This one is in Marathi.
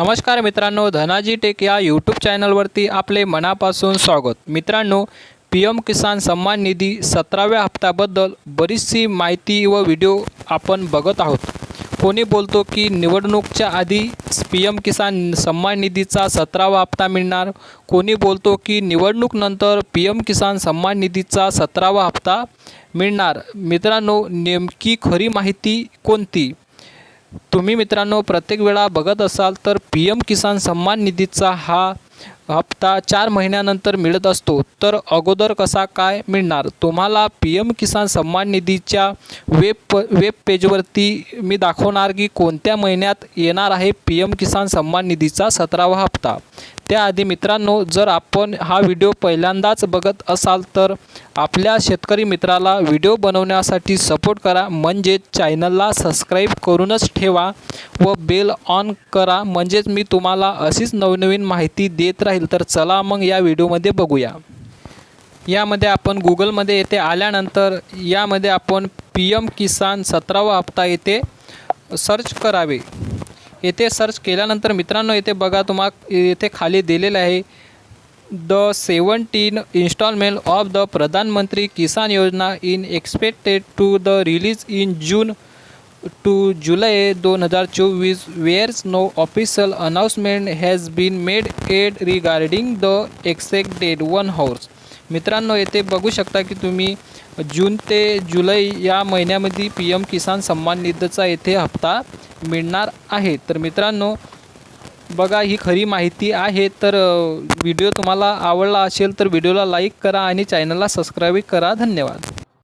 नमस्कार मित्रांनो धनाजी टेक या यूट्यूब चॅनलवरती आपले मनापासून स्वागत. मित्रांनो पी एम किसान सन्मान निधी सतराव्या हप्त्याबद्दल बरीचशी माहिती व व्हिडिओ आपण बघत आहोत. कोणी बोलतो की निवडणूकच्या आधी पी एम किसान सन्मान निधीचा सतरावा हप्ता मिळणार? कोणी बोलतो की निवडणूकनंतर पी एम किसान सन्मान निधीचा सतरावा हप्ता मिळणार? मित्रांनो नेमकी खरी माहिती कोणती? तुम्ही मित्रांनो प्रत्येक वेळा बघत असाल तर पी एम किसान सन्मान निधीचा हा हप्ता चार महिन्यानंतर मिळत असतो तर अगोदर कसा काय मिळणार? तुम्हाला पी एम किसान सन्मान निधीच्या वेब प वेब पेजवरती मी दाखवणार की कोणत्या महिन्यात येणार आहे पी एम किसान सन्मान निधीचा सतरावा हप्ता. त्याआधी मित्रांनो जर आपण हा व्हिडिओ पहिल्यांदाच बघत असाल तर आपल्या शेतकरी मित्राला व्हिडिओ बनवण्यासाठी सपोर्ट करा. म्हणजे चॅनलला सबस्क्राईब करूनच ठेवा व बेल ऑन करा. म्हणजेच मी तुम्हाला अशीच नवनवीन माहिती देत राहील. तर चला मग या व्हिडिओमध्ये बघूया. यामध्ये आपण गुगलमध्ये येथे आल्यानंतर यामध्ये आपण पी एम किसान सतरावा हप्ता येथे सर्च करावे. येथे सर्च केल्यानंतर मित्रांनो येथे बघा तुम्हा येथे खाली दिलेलं आहे the seventeen installment of the Pradhanmantri Kisan Yojana in expected to the release in June to July दोन हजार चोवीस whereas no official announcement has been made add regarding the expected one house मित्रांनो येथे बघू शकता की तुम्ही जून ते जुलै या महिन्यामध्ये पी एम किसान सन्मान निधीचा येथे हप्ता मिळणार आहे. तर मित्रांनो बघा ही खरी माहिती आहे. तर व्हिडिओ तुम्हाला आवडला असेल तर व्हिडिओला लाईक करा आणि चॅनलला सबस्क्राईब करा. धन्यवाद.